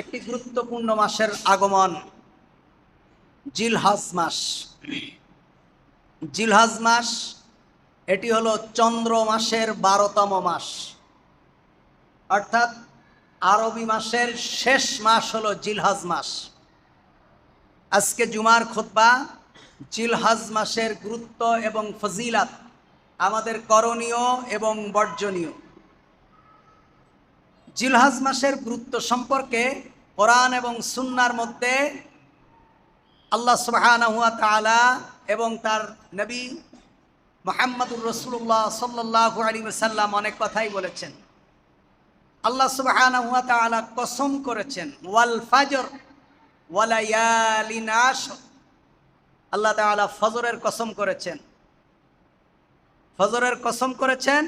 একটি গুরুত্বপূর্ণ মাসের আগমন, জিলহাজ মাস। জিলহাজ মাস, এটি হলো চন্দ্র মাসের বারোতম মাস। অর্থাৎ আরবি মাসের শেষ মাস হলো জিলহাজ মাস। আজকে জুমার খোতবা, জিলহাজ মাসের গুরুত্ব এবং ফজিলাত আমাদের করণীয় এবং বর্জনীয়। জিলহাজ মাসের গুরুত্ব সম্পর্কে কোরআন এবং সুন্নার মধ্যে আল্লাহ সুবাহানহুয়া তালা এবং তার নবী মোহাম্মদুর রসুল্লাহ সাল্লাহ আলী সাল্লাম অনেক কথাই বলেছেন। আল্লাহ সুবাহানহুয়া তালা কসম করেছেন, ওয়াল ফাজর ওয়ালায়ালিন আশ আল্লাহ তালা ফজরের কসম করেছেন। ফজরের কসম করেছেন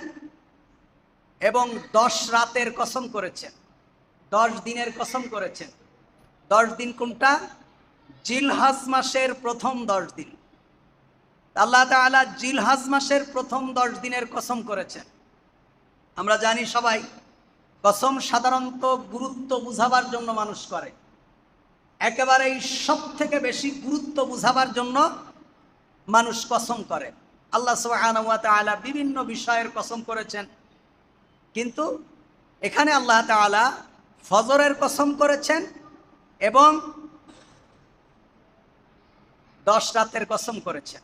এবং দশ রাতের কসম করেছেন। দশ দিনের কসম করেছেন। দশ দিন কোনটা? জিলহাজ মাসের প্রথম দশ দিন। আল্লাহ তালা জিলহাজ মাসের প্রথম দশ দিনের কসম করেছেন। আমরা জানি সবাই, কসম সাধারণত গুরুত্ব বুঝাবার জন্য মানুষ করে। একেবারেই সব থেকে বেশি গুরুত্ব বুঝাবার জন্য মানুষ কসম করে। আল্লাহ সুবাহ বিভিন্ন বিষয়ের কসম করেছেন। কিন্তু এখানে আল্লাহ তালা ফজরের কসম করেছেন এবং দশ রাতের কসম করেছেন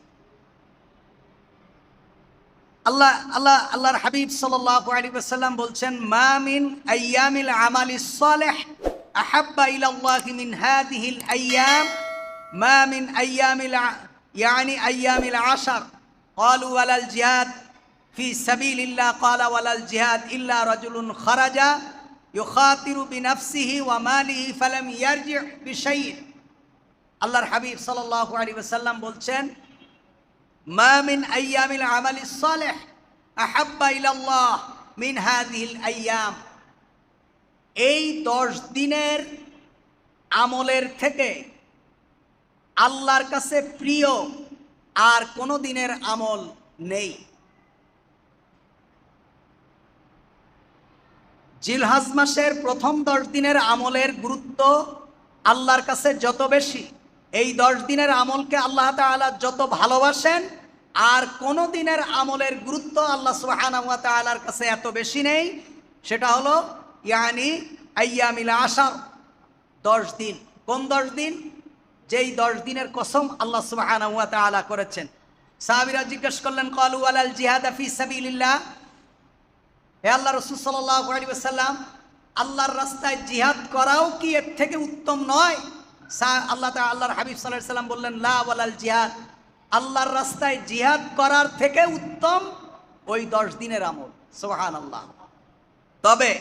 আল্লাহ আল্লাহ আল্লাহর হাবিব সাল্লাহ আলী সাল্লাম বলছেন মা মিন আয়ামিল আমালি সালেহ আহাব্বা ইলাল্লাহি মিন হাদিহিল আইয়াম মা মিন আইয়ামিল ইয়ানি আইয়ামিল আশার قالوا ولا الجهاد ফি সাবিল ইল্লা কালা ওয়ালাল জিহাদ ইল্লা রাজুলুন খারাজা ইউখাতিরু বিনাফসিহি ওয়া মালিহি ফালাম ইয়ারজি বিশাইইন। আল্লাহর হাবিব সাল্লাল্লাহু আলাইহি ওয়াসাল্লাম বলছেন, মা মিন আইয়ামিল আমালিস সালেহ আহাব্বা ইলাল্লাহ মিন হাযিহিল আইয়াম। এই দশ দিনের আমলের থেকে আল্লাহর কাছে প্রিয় আর কোনো দিনের আমল নেই। জিলহাজ মাসের প্রথম দশ দিনের আমলের গুরুত্ব আল্লাহর কাছে যত বেশি। এই দশ দিনের আমলকে আল্লাহ তালা যত ভালোবাসেন, আর কোনো দিনের আমলের গুরুত্ব আল্লাহ সুবাহানা তালার কাছে এত বেশি নেই, সেটা হলো, ইয়ানি আয়ামিল আশার দশ দিন। কোন দশ দিন? যেই দশ দিনের কসম আল্লাহ সুবাহানা তালা করেছেন। সাহাবিরা জিজ্ঞেস করলেন, কলু আলাল জিহাদ আফি সাবিল্লাহ হে আল্লাহ রসুল সাল্লাম আল্লাহর রাস্তায় জিহাদ করাও কি এর থেকে উত্তম নয়? আল্লাহ আল্লাহর হাবিব সাল্লাহ সাল্লাম বললেন, লা ওয়ালাল জিহাদ। আল্লাহর রাস্তায় জিহাদ করার থেকে উত্তম ওই দশ দিনের আমল। সোহান আল্লাহ তবে,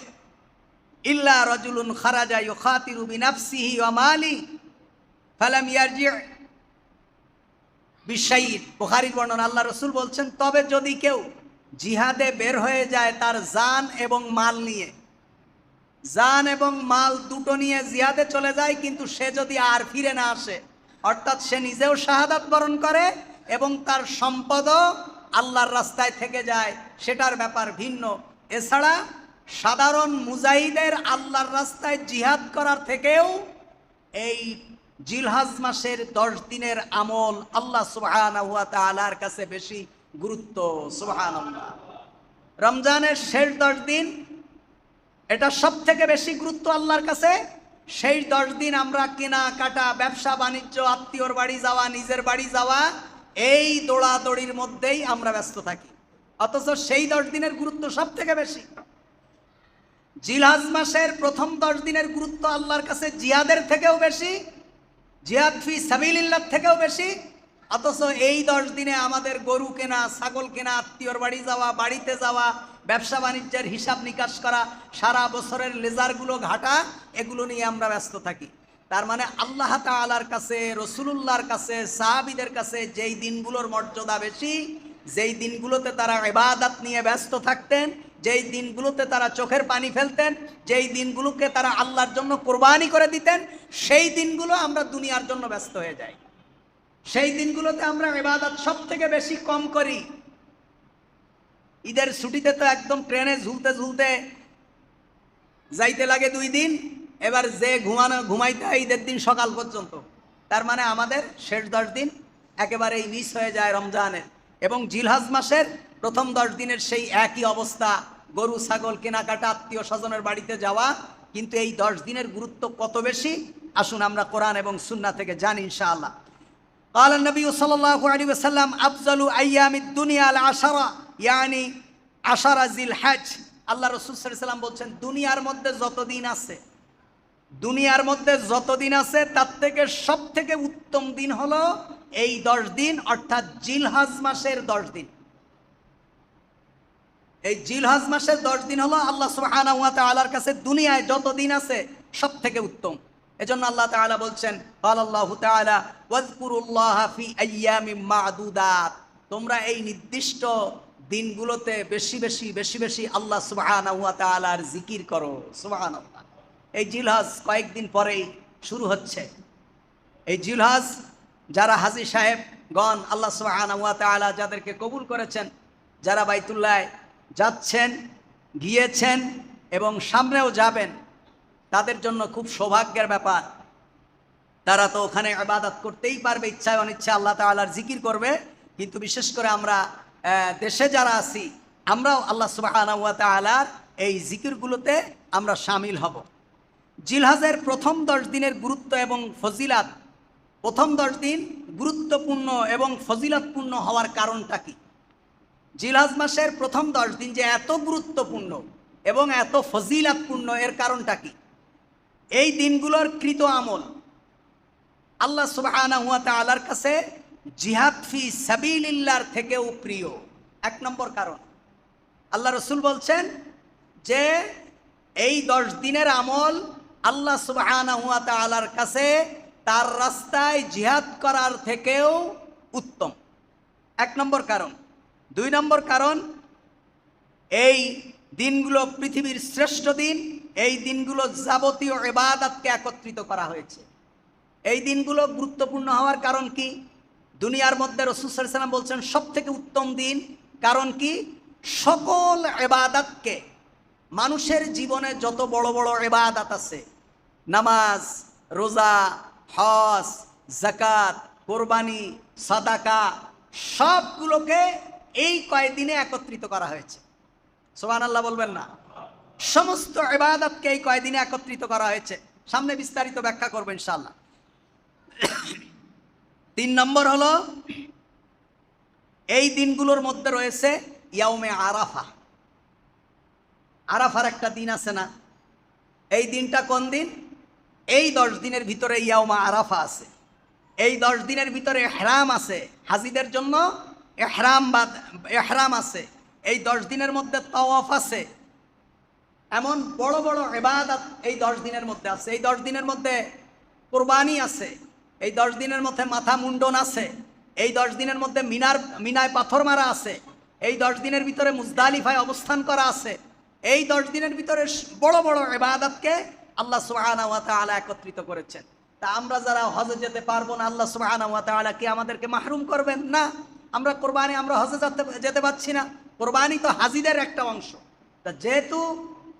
ইল্লা রজুলুন খারাজা ইউখাতিরু বিনাফসিহি ওয়া মালি ফালাম ইয়ারজি। বিশাইদ, বুখারীর বর্ণনা, আল্লাহ রসুল বলছেন, তবে যদি কেউ জিহাদে বের হয়ে যায় তার জান এবং মাল নিয়ে। জান এবং মাল দুটো নিয়ে জিহাদে চলে যায়, কিন্তু সে যদি আর ফিরে না আসে, অর্থাৎ সে নিজেও শাহাদাত বরণ করে এবং তার সম্পদও আল্লাহর রাস্তায় থেকে যায়, সেটার ব্যাপার ভিন্ন। এছাড়া সাধারণ মুজাহিদের আল্লাহর রাস্তায় জিহাদ করার থেকেও এই জিলহাজ মাসের দশ দিনের আমল আল্লাহ সুবাহ কাছে বেশি গুরুত্ব সুবাহান রমজানের শেষ দশ দিন, এটা সব থেকে বেশি গুরুত্ব আল্লাহর কাছে। সেই দশ দিন আমরা কেনা, কাটা, ব্যবসা, বাণিজ্য, আত্মীয়র বাড়ি যাওয়া, নিজের বাড়ি যাওয়া, এই দৌড়াদৌড়ির মধ্যেই আমরা ব্যস্ত থাকি। অথচ সেই দশ দিনের গুরুত্ব সব থেকে বেশি। জিলহাজ মাসের প্রথম দশ দিনের গুরুত্ব আল্লাহর কাছে জিহাদের থেকেও বেশি জিহাদ ফি সাবিল্লার থেকেও বেশি অথচ এই দশ দিনে আমাদের গরু কেনা, ছাগল কেনা, আত্মীয়র বাড়ি যাওয়া, বাড়িতে যাওয়া, ব্যবসা বাণিজ্যের হিসাব নিকাশ করা, সারা বছরের লেজারগুলো ঘাটা, এগুলো নিয়ে আমরা ব্যস্ত থাকি। তার মানে আল্লাহ তালার কাছে, রসুলুল্লাহর কাছে, সাহাবিদের কাছে যেই দিনগুলোর মর্যাদা বেশি, যেই দিনগুলোতে তারা এবাদাত নিয়ে ব্যস্ত থাকতেন, যেই দিনগুলোতে তারা চোখের পানি ফেলতেন, যেই দিনগুলোকে তারা আল্লাহর জন্য কোরবানি করে দিতেন, সেই দিনগুলো আমরা দুনিয়ার জন্য ব্যস্ত হয়ে যাই। সেই দিনগুলোতে আমরা ইবাদত সব থেকে বেশি কম করি। ঈদের ছুটিতে তো একদম ট্রেনে ঝুলতে ঝুলতে যাইতে লাগে দুই দিন, এবার যে ঘুমানো, ঘুমাইতে হয় ঈদের দিন সকাল পর্যন্ত। তার মানে আমাদের শেষ দশ দিন একেবারেই মিস হয়ে যায় রমজানের। এবং জিলহাজ মাসের প্রথম দশ দিনের সেই একই অবস্থা, গরু, ছাগল, কেনাকাটা, আত্মীয় স্বজনের বাড়িতে যাওয়া। কিন্তু এই দশ দিনের গুরুত্ব কত বেশি? আসুন আমরা কোরআন এবং সুন্না থেকে জানি ইনশাআল্লাহ। قال النبي صلى الله عليه وسلم أفضل أيام الدنيا العشرة يعني عشرة ذي الحج আল্লাহ রসুল সাল্লাম বলছেন দুনিয়ার মধ্যে যত দিন আছে দুনিয়ার মধ্যে যত দিন আছে তার থেকে সব থেকে উত্তম দিন হলো এই দশ দিন অর্থাৎ জিলহাজ মাসের দশ দিন এই জিলহাজ মাসের দশ দিন হলো আল্লাহ সুবহানাহু ওয়া তাআলার কাছে দুনিয়ায় যত দিন আছে সব থেকে উত্তম এজন্য আল্লাহ তাআলা বলছেন আল্লাহু তাআলা, ওয়াজকুরুল্লাহ ফি আইয়ামিম মা'দুদাত। তোমরা এই নির্দিষ্ট দিনগুলোতে বেশি বেশি বেশি বেশি আল্লাহ সুবহানাহু ওয়া তাআলার জিকির করো। সুবহানাল্লাহ। এই জিলহাজ কয়েকদিন পরেই শুরু হচ্ছে। এই জিলহাজ, যারা হাজি সাহেব গণ আল্লাহ সুবহানাহু ওয়া তাআলা যাদেরকে কবুল করেছেন, যারা বাইতুল্লাহ যাচ্ছেন, গিয়েছেন এবং সামনেও যাবেন তাদের জন্য খুব সৌভাগ্যের ব্যাপার। তারা তো ওখানে আবাদত করতেই পারবে ইচ্ছায় অনিচ্ছা আল্লাহ তাআলার জিকির করবে। কিন্তু বিশেষ করে আমরা দেশে যারা আছি, আমরাও আল্লাহ সুবহানাহু ওয়া তাআলার এই জিকিরগুলোতে আমরা সামিল হব। জিলহাজের প্রথম দশ দিনের গুরুত্ব এবং ফজিলাত, প্রথম দশ দিন গুরুত্বপূর্ণ এবং ফজিলাতপূর্ণ হওয়ার কারণটা কি? জিলহাজ মাসের প্রথম দশ দিন যে এত গুরুত্বপূর্ণ এবং এত ফজিলাতপূর্ণ এর কারণটা কি? এই দিনগুলোর কৃত আমল। আল্লাহ ওয়া তাআলার কাছে জিহাদ ফি সাবিলিল্লাহর থেকেও প্রিয়। এক নম্বর কারণ, আল্লাহ রসুল বলছেন যে এই দশ দিনের আমল আল্লাহ ওয়া তাআলার কাছে তার রাস্তায় জিহাদ করার থেকেও উত্তম। এক নম্বর কারণ। দুই নম্বর কারণ, এই দিনগুলো পৃথিবীর শ্রেষ্ঠ দিন এই দিনগুলো যাবতীয় এবাদাতকে একত্রিত করা হয়েছে। এই দিনগুলো গুরুত্বপূর্ণ হওয়ার কারণ কি? দুনিয়ার মধ্যে রসুসাল্লাম বলছেন সব থেকে উত্তম দিন কারণ কি? সকল এবাদাতকে মানুষের জীবনে যত বড় বড় এবাদাত আছে, নামাজ, রোজা, হজ জাকাত কোরবানি, সাদাকা, সবগুলোকে এই কয়েকদিনে একত্রিত করা হয়েছে। সোহান আল্লাহ বলবেন না। সমস্ত এবাদতকে এই কয়দিনে একত্রিত করা হয়েছে। সামনে বিস্তারিত ব্যাখ্যা করবেন ইনশাল্লাহ তিন নম্বর হলো, এই দিনগুলোর মধ্যে রয়েছে ইয়াউমে আরাফা। আরাফার একটা দিন আছে না? এই দিনটা কোন দিন? এই দশ দিনের ভিতরে ইয়াউমা আরাফা আছে। এই দশ দিনের ভিতরে এহরাম আছে। হাজিদের জন্য এহরাম বা এহরাম আছে। এই দশ দিনের মধ্যে তওয়াফ আছে। এমন বড় বড় এবাদত এই দশ দিনের মধ্যে আছে। এই দশ দিনের মধ্যে কোরবানি আছে। এই দশ দিনের মধ্যে মাথা মুন্ডন আছে। এই দশ দিনের মধ্যে মিনার, মিনায় পাথর মারা আছে। এই দশ দিনের ভিতরে মুজদালিফায় অবস্থান করা আছে। এই দশ দিনের ভিতরে বড় বড় এবাদতকে আল্লাহ সুবহানাহু ওয়া একত্রিত করেছেন। তা আমরা যারা হজে যেতে পারব না, আল্লাহ তাআলা কি আমাদেরকে মাহরুম করবেন? না। আমরা কোরবানি, আমরা হজে যেতে যেতে পারছি না। কোরবানি তো হাজিদের একটা অংশ। তা যেহেতু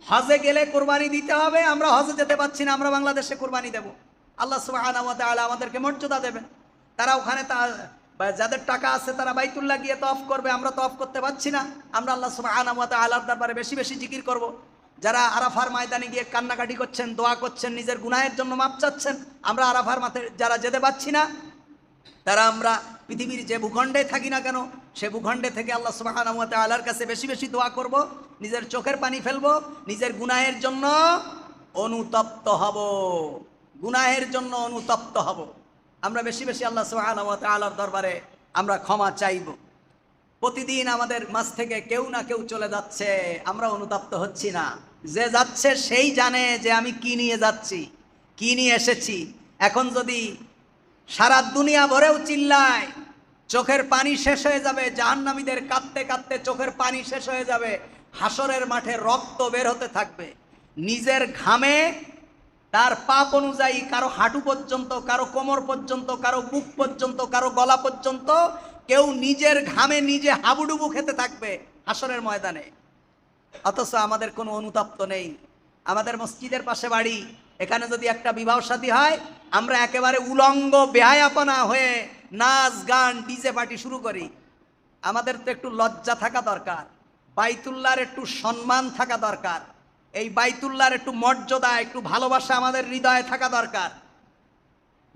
হজে গেলে কোরবানি দিতে হবে, আমরা হজে যেতে পারছি না, আমরা বাংলাদেশে কোরবানি দেব। আল্লাহ তাআলা আমাদেরকে মর্যাদা দেবেন। তারা ওখানে তা যাদের টাকা আছে তারা বাইতুল্লাহ গিয়ে তফ করবে, আমরা তফ করতে পারছি না, আমরা আল্লাহ সুবহানাহু ওয়া তাআলার দরবারে বেশি বেশি জিকির করব। যারা আরাফার ময়দানে গিয়ে কান্নাকাটি করছেন, দোয়া করছেন, নিজের গুনাহের জন্য মাপ চাচ্ছেন, আমরা আরাফার মাঠে যারা যেতে পারছি না, তারা আমরা পৃথিবীর যে ভূখণ্ডে থাকি না কেন সে ভূখণ্ডে থেকে আল্লাহ সুবহানাহু ওয়া তাআলার কাছে বেশি বেশি দোয়া করব, নিজের চোখের পানি ফেলব, নিজের গুনাহের জন্য অনুতপ্ত হব। গুনাহের জন্য অনুতপ্ত হব। আমরা বেশি বেশি আল্লাহ সুবহানাহু ওয়া তাআলার দরবারে আমরা ক্ষমা চাইব। প্রতিদিন আমাদের মাঝ থেকে কেউ না কেউ চলে যাচ্ছে, আমরা অনুতপ্ত হচ্ছি না। যে যাচ্ছে সেই জানে যে আমি কি নিয়ে যাচ্ছি, কি নিয়ে এসেছি। এখন যদি সারা দুনিয়া ভরেও চিল্লায় চোখের পানি শেষ হয়ে যাবে, জাহান্নামীদের কাঁদতে কাঁদতে চোখের পানি শেষ হয়ে যাবে, হাসরের মাঠে রক্ত বের হতে থাকবে। নিজের ঘামে তার পাপ অনুযায়ী কারও হাঁটু পর্যন্ত, কারও কোমর পর্যন্ত, কারও বুক পর্যন্ত, কারও গলা পর্যন্ত কেউ নিজের ঘামে নিজে হাবুডুবু খেতে থাকবে হাসরের ময়দানে। অথচ আমাদের কোনো অনুতপ্ত নেই। আমাদের মসজিদের পাশে বাড়ি, এখানে যদি একটা বিবাহ সাথী হয়, আমরা একেবারে উলঙ্গ, বেহায়াপনা হয়ে নাচ, গান, ডিজে পার্টি শুরু করি। আমাদের তো একটু লজ্জা থাকা দরকার। বাইতুল্লার একটু সম্মান থাকা দরকার। এই বাইতুল্লার একটু মর্যাদা, একটু ভালোবাসা আমাদের হৃদয়ে থাকা দরকার।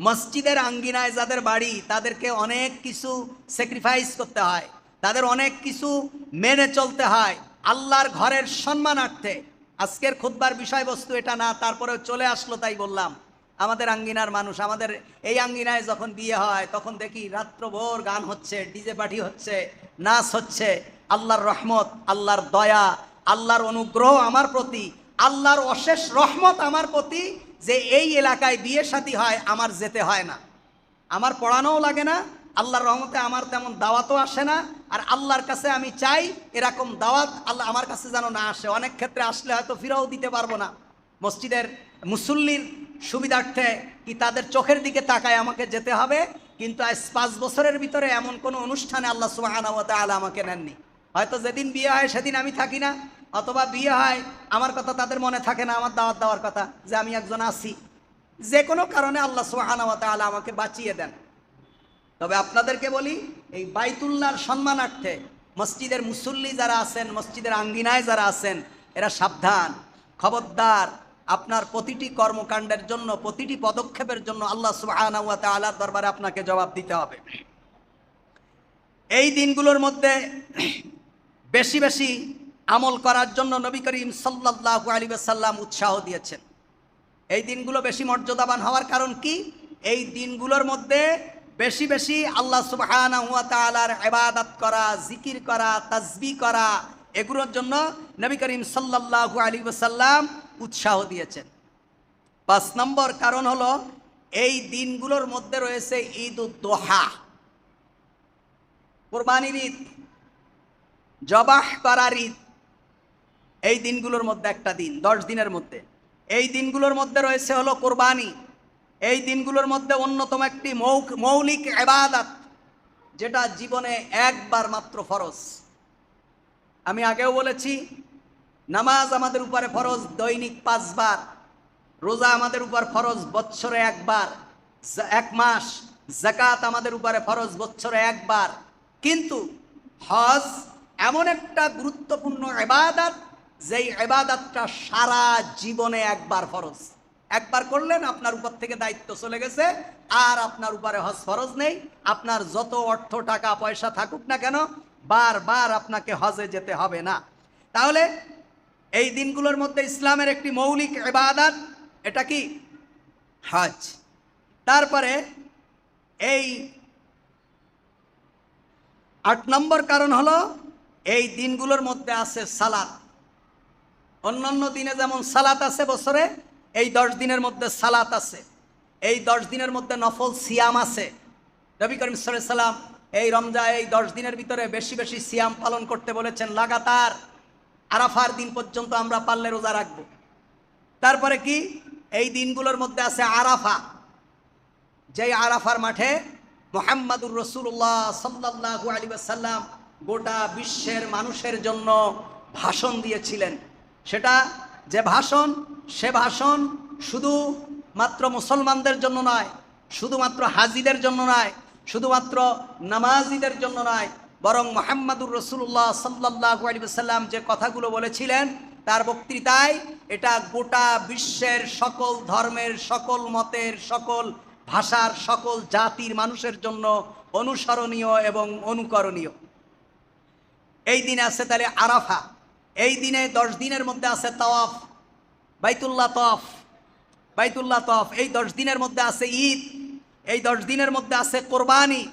মসজিদের আঙ্গিনায় যাদের বাড়ি, তাদেরকে অনেক কিছু স্যাক্রিফাইস করতে হয়। তাদের অনেক কিছু মেনে চলতে হয় আল্লাহর ঘরের সম্মানার্থে। আজকের খুদ্বার বিষয়বস্তু এটা না, তারপরেও চলে আসলো তাই বললাম। আমাদের আঙ্গিনার মানুষ, আমাদের এই আঙ্গিনায় যখন বিয়ে হয়, তখন দেখি রাত্রভোর গান হচ্ছে, ডিজে পার্টি হচ্ছে, নাচ হচ্ছে, আল্লাহর রহমত, আল্লাহর দয়া, আল্লাহর অনুগ্রহ আমার প্রতি, আল্লাহর অশেষ রহমত আমার প্রতি যে এই এলাকায় বিয়ে শাদী হয়, আমার যেতে হয় না। আমার পড়ানোও লাগে না, আল্লাহর রহমতে আমার তেমন দাওয়াতও আসে না, আর আল্লাহর কাছে আমি চাই এরকম দাওয়াত আল্লাহ আমার কাছে যেন না আসে। অনেক ক্ষেত্রে আসলে হয়তো ফিরাও দিতে পারব না। মসজিদের মুসল্লির সুবিধার্থে কি তাদের চোখের দিকে তাকায় আমাকে যেতে হবে? কিন্তু আজ পাঁচ বছরের ভিতরে এমন কোনো অনুষ্ঠানে আল্লাহ আলা আমাকে নেননি। হয়তো যেদিন বিয়ে হয় সেদিন আমি থাকি না, অথবা বিয়ে হয়, আমার কথা তাদের মনে থাকে না, আমার দাওয়াত দেওয়ার কথা যে আমি একজন আছি। যে কোনো কারণে আল্লাহ সুবাহানাওয়াতে আলা আমাকে বাঁচিয়ে দেন। তবে আপনাদেরকে বলি, এই বাইতুল্লাহর সম্মানার্থে মসজিদের মুসল্লি যারা আছেন, মসজিদের আঙ্গিনায় যারা আছেন, এরা সাবধান, খবরদার আপনার প্রতিটি কর্মকাণ্ডের জন্য, প্রতিটি পদক্ষেপের জন্য আল্লাহ সুবাহ দরবারে আপনাকে জবাব দিতে হবে। এই দিনগুলোর মধ্যে বেশি বেশি আমল করার জন্য নবী করিম সাল্লাহ আলী সাল্লাম উৎসাহ দিয়েছেন। এই দিনগুলো বেশি মর্যাদাবান হওয়ার কারণ কি? এই দিনগুলোর মধ্যে বেশি বেশি আল্লাহ সুবহানা তাআলার ইবাদত করা, জিকির করা তাজবি করা, এগুলোর জন্য নবী করিম সাল্লাল্লাহু আলাইহি ওয়াসাল্লাম উৎসাহ দিয়েছেন। পাঁচ নম্বর কারণ হলো, এই দিনগুলোর মধ্যে রয়েছে ঈদ উদ্দোহা কোরবানির ঈদ, জবাহ করার ঈদ, এই দিনগুলোর মধ্যে একটা দিন, দশ দিনের মধ্যে। এই দিনগুলোর মধ্যে রয়েছে হলো কোরবানি। এই দিনগুলোর মধ্যে অন্যতম একটি মৌক, মৌলিক এবাদাত যেটা জীবনে একবার মাত্র ফরজ। আমি আগেও বলেছি নামাজ আমাদের উপরে ফরজ, দৈনিক পাঁচবার। রোজা আমাদের উপর ফরজ, বৎসরে একবার। এক মাস। জাকাত আমাদের উপরে ফরজ, বৎসরে একবার। কিন্তু হজ এমন একটা গুরুত্বপূর্ণ এবাদাত যেই এবাদাতটা সারা জীবনে একবার ফরজ। একবার করলেন, আপনার উপর থেকে দায়িত্ব চলে গেছে, আর আপনার উপরে হজ ফরজ নেই। আপনার যত অর্থ, টাকা, পয়সা থাকুক না কেন, বারবার আপনাকে হজে যেতে হবে না। তাহলে এই দিনগুলোর মধ্যে ইসলামের একটি মৌলিক এবাদাত এটা কি? হজ। তারপরে এই আট নম্বর কারণ হলো, এই দিনগুলোর মধ্যে আছে সালাত। অন্যান্য দিনে যেমন সালাত আছে বছরে, এই দশ দিনের মধ্যে সালাত আছে। এই দশ দিনের মধ্যে নফল সিয়াম আছে। নবী করিম সাল্লাম এই রমজা এই দশ দিনের ভিতরে বেশি বেশি সিয়াম পালন করতে বলেছেন, লাগাতার। আরাফার দিন পর্যন্ত আমরা পারলে রোজা রাখব। তারপরে কি? এই দিনগুলোর মধ্যে আছে আরাফা। যেই আরাফার মাঠে মোহাম্মদুর রসুল্লাহ সাল্লাহু আলী সাল্লাম গোটা বিশ্বের মানুষের জন্য ভাষণ দিয়েছিলেন। সেটা যে ভাষণ, সে ভাষণ শুধু মাত্র মুসলমানদের জন্য নয়, শুধুমাত্র হাজিদের জন্য নয়, শুধুমাত্র নামাজিদের জন্য নয় বরং মোহাম্মদুর রসুল্লাহ সাল্লাহু আলী সাল্লাম যে কথাগুলো বলেছিলেন, তার বক্তৃতায় এটা গোটা বিশ্বের সকল ধর্মের, সকল মতের, সকল ভাষার, সকল জাতির মানুষের জন্য অনুসরণীয় এবং অনুকরণীয়। এই দিনে আছে তাহলে আরাফা, এই দিনে দশ দিনের মধ্যে আছে তওয়াফ, বাইতুল্লাহ তফ বাইতুল্লাহ তফ এই দশ দিনের মধ্যে আছে ঈদ, এই দশ দিনের মধ্যে আছে কোরবানি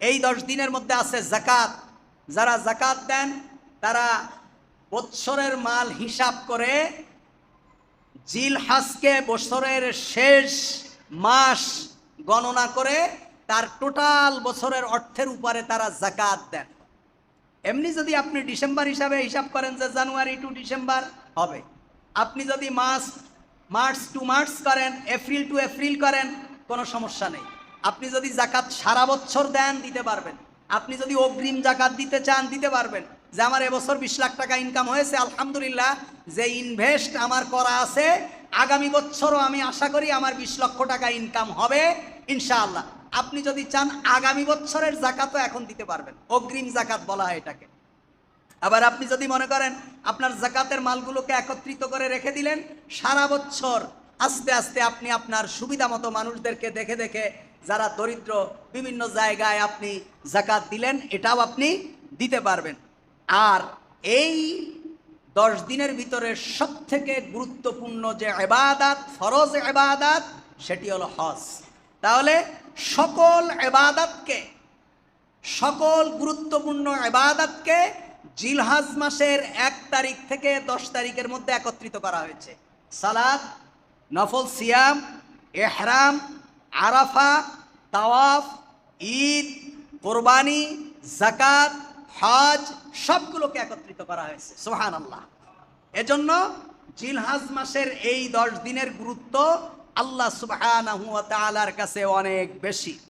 এই দশ দিনের মধ্যে আছে জাকাত যারা জাকাত দেন, তারা বৎসরের মাল হিসাব করে জিল হাসকে বছরের শেষ মাস গণনা করে তার টোটাল বছরের অর্থের উপরে তারা জাকাত দেন। এমনি যদি আপনি ডিসেম্বর হিসাবে হিসাব করেন যে জানুয়ারি টু ডিসেম্বর হবে। আপনি যদি মাস, মার্চ টু মার্চ করেন, এপ্রিল টু এপ্রিল করেন, কোনো সমস্যা নেই। আপনি যদি জাকাত সারা বছর দেন, দিতে পারবেন। আপনি যদি অগ্রিম জাকাত দিতে চান, দিতে পারবেন। যে আমার এবছর বিশ লাখ টাকা ইনকাম হয়েছে, আলহামদুলিল্লাহ, যে ইনভেস্ট আমার করা আছে, আগামী বছরও আমি আশা করি আমার বিশ লক্ষ টাকা ইনকাম হবে, ইনশাআল্লাহ। আপনি যদি চান, আগামী বছরের জাকাতও এখন দিতে পারবেন। অগ্রিম জাকাত বলা হয় এটাকে। আবার আপনি যদি মনে করেন, আপনার জাকাতের মালগুলোকে একত্রিত করে রেখে দিলেন, সারা বছর আস্তে আস্তে আপনি আপনার সুবিধা মতো মানুষদেরকে দেখে দেখে যারা দরিদ্র, বিভিন্ন জায়গায় আপনি জাকাত দিলেন, এটাও আপনি দিতে পারবেন। আর এই দশ দিনের ভিতরে সব থেকে গুরুত্বপূর্ণ যে এবাদাত ফরজ এবাদাত সেটি হলো হজ। তাহলে সকল এবাদাতকে সকল গুরুত্বপূর্ণ এবাদাতকে জিলহাজ মাসের এক তারিখ থেকে দশ তারিখের মধ্যে একত্রিত করা হয়েছে। সালাদ নফল, সিয়াম, এহরাম আরাফা, তাওয়াফ, ঈদ, কোরবানি জাকাত হজ, সবগুলোকে একত্রিত করা হয়েছে। সোহান আল্লাহ এজন্য জিলহাজ মাসের এই দশ দিনের গুরুত্ব আল্লাহ সুবাহ কাছে অনেক বেশি।